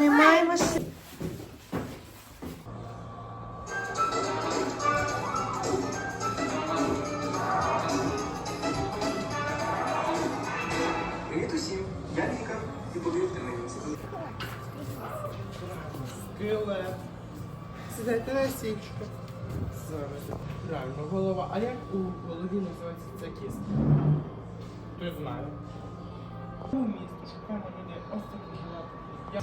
немає машини. Привіт усім! Я Віка, і повірте мені, Скелет. Сідайте на січку. Зараз. Правильно, голова. А як у голові називається ця кістка? Хто знає? У місті шукаємо людей. Ось такий жилет. Я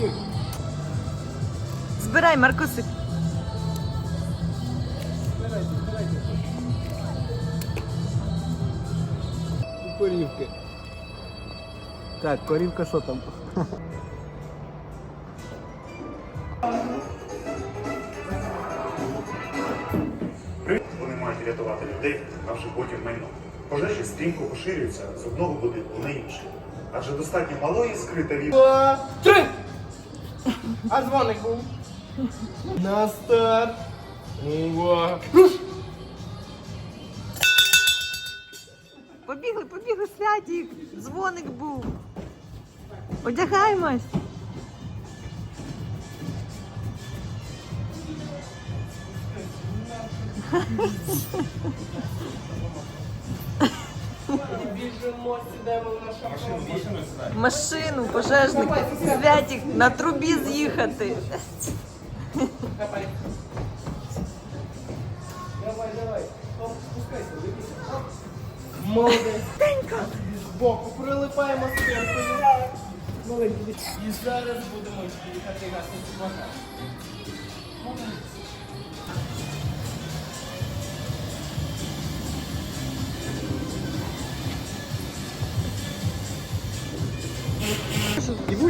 кошик. Збирай, Маркусик. Збирайте, збирайте. Корівки. Так, корівка що там? Вони мають рятувати людей, наше потім майно. Пожежі стрімко поширюються з одного будинку на інший. Адже достатньо малої іскри та від... Два, три! А дзвоник був? На старт! Увага! Побігли, побігли, святік. Дзвоник був. Одягаємось. В. Машину, пожежник. Святік на трубі з'їхати. Давай. Давай, давай. Оп, спускайся, дивися. Молодець. Збоку прилипаємо спинкою. Маленький. І зараз будемо їхати гасити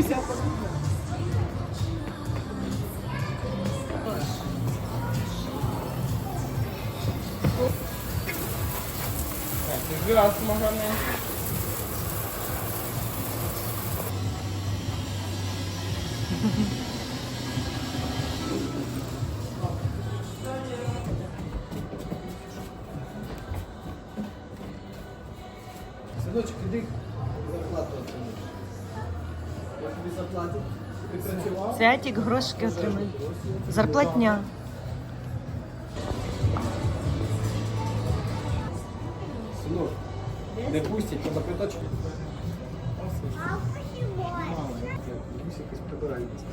Servis yapmadın mı? Güzel aslında makarna. Thank you. Працював? Святік грошики. Зарплатня. Синок, не пустять, треба. Мама, Дивись, якось прибирається.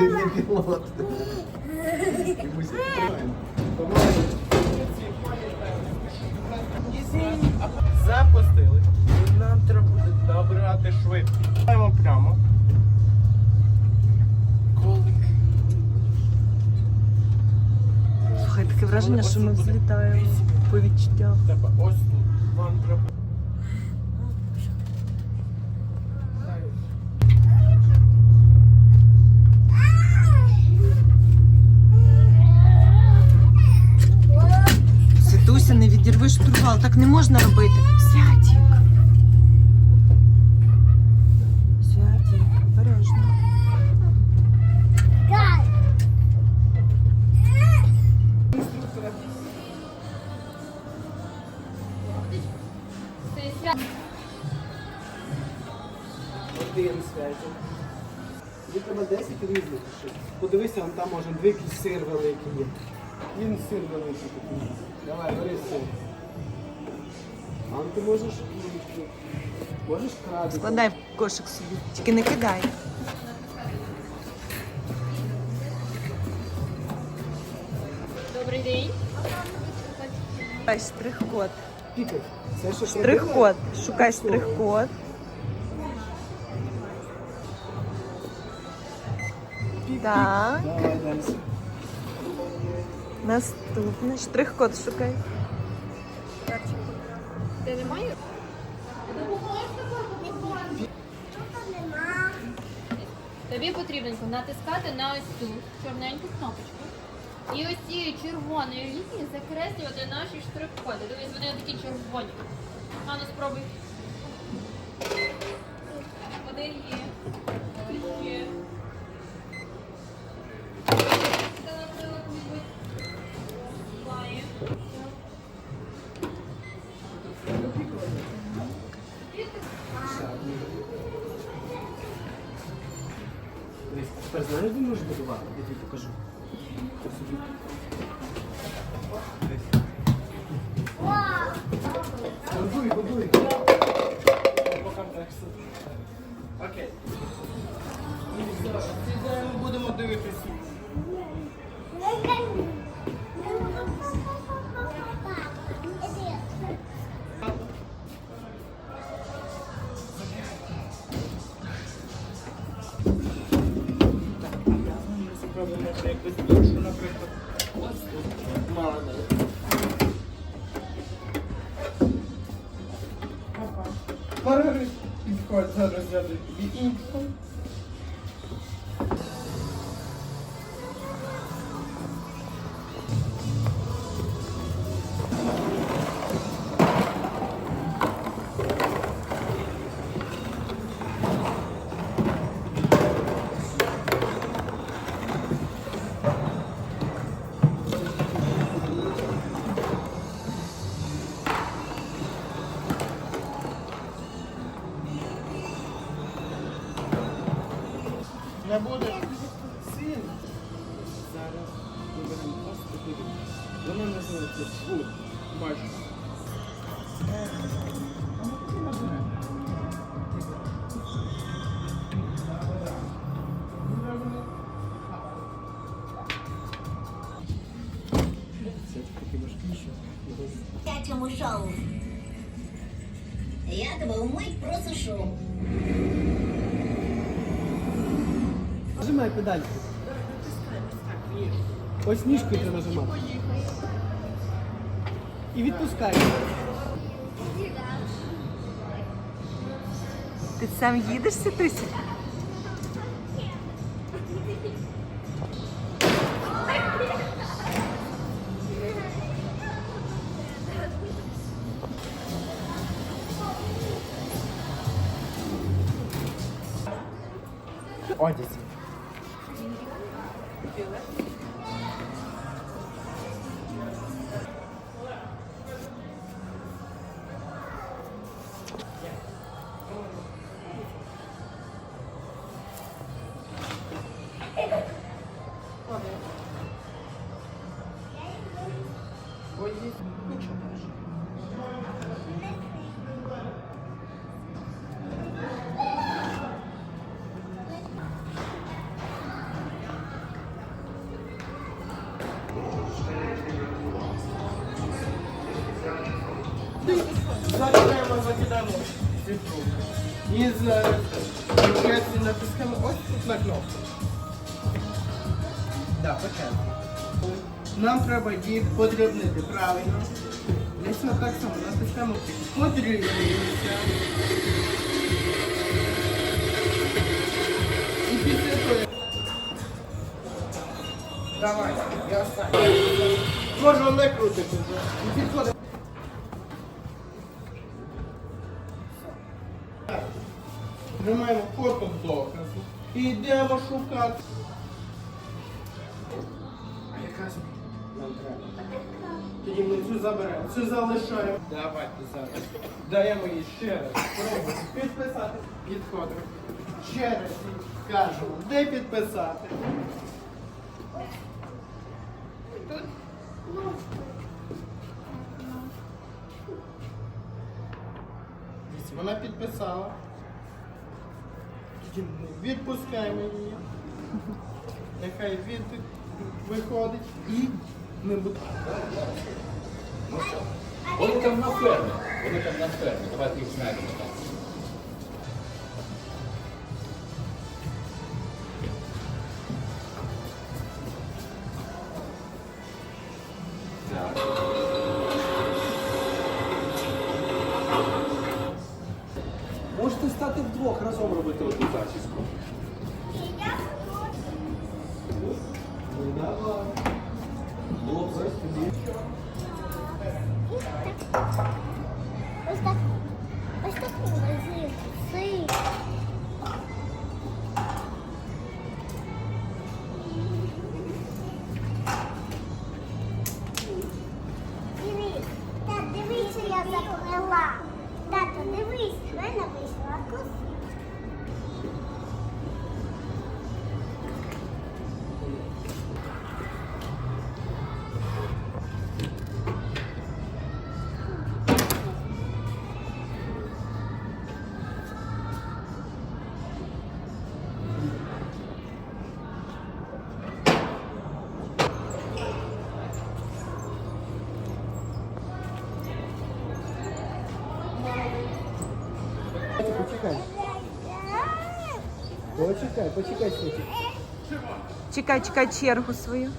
Не пілот. Запустили. Нам треба буде набирати швидкість. Маємо прямо. враження, що ми взлітаємо по відчуттях. Треба ось тут. Вам треба. Святуся, не відірви штурвал, так не можна робити. Святік. Різних. Подивися, вон там може якийсь сир великий є. Він сир великий такий. Давай, бери сир. А ти можеш можеш крадити. Складай в кошик собі. Тільки не кидай. Добрий день. Шукай штрих-код. Пікай. Це що Штрих-код. Шукай штрих-код. Так. Давай далі. Наступний. Штрих-код шукай. Де немає? Тобі потрібно натискати на ось цю чорненьку кнопочку. І ось цією червоною лінією закреслювати наші штрих-коди. Дивись, вони такі червоні. А ну спробуй. Один є. Тепер знаєш, де можеш будувати? Я тобі покажу. Будуй, будуй. Окей. І все, будемо дивитися. Я даю Не буде. Син. Зараз виберемо просто туди. Вона називається таки важкіше. дитячому шоу. Я тебе умить просушу. Нажимай педальку. Ось ніжкою треба нажимати. І відпускай. Ти сам їдеш Святуся? Закидаємо цифру. І з бюджетні натискаємо ось тут на кнопку. Да, початку. Нам треба їх подрібнити правильно. Цього так само натискаємо подрібнюється. І того. Давай, я останній. Можна не крутити вже. Тримаємо фото доказу і йдемо шукати. А яка з- нам треба? Тоді ми цю заберемо, цю залишаємо. Давайте зараз. Даємо їй ще раз. Спробуємо підписати. Підходимо. Ще раз кажемо, де підписати? Тут. Вона підписала. Тільки не відпускаємо її. Нехай від виходить і ми будемо. Вони там на фермі. Вони там на фермі. Давайте їх знайдемо там. Можете стати вдвох разом робити одну зачіску. Почекай, почекай, Світик. Чекай, чекай чергу свою.